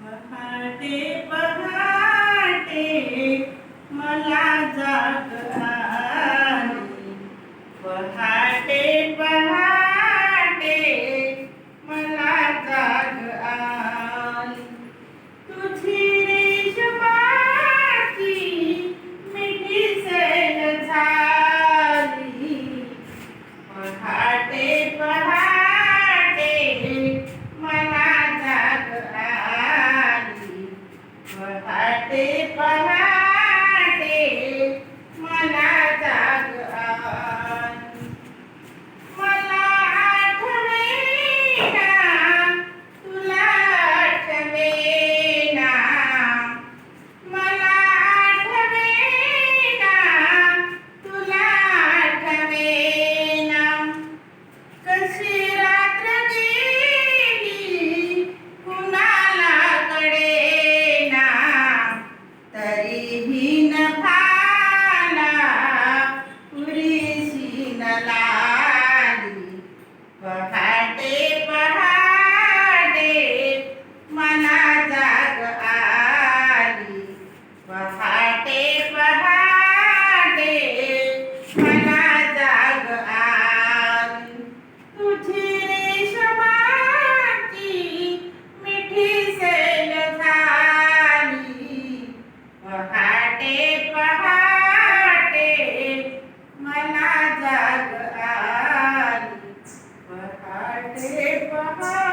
पहाटे पहाटे मला जाग आली. पहाटे Happy Christmas. भिन फाला पुरी सिन लाली बाटे बहा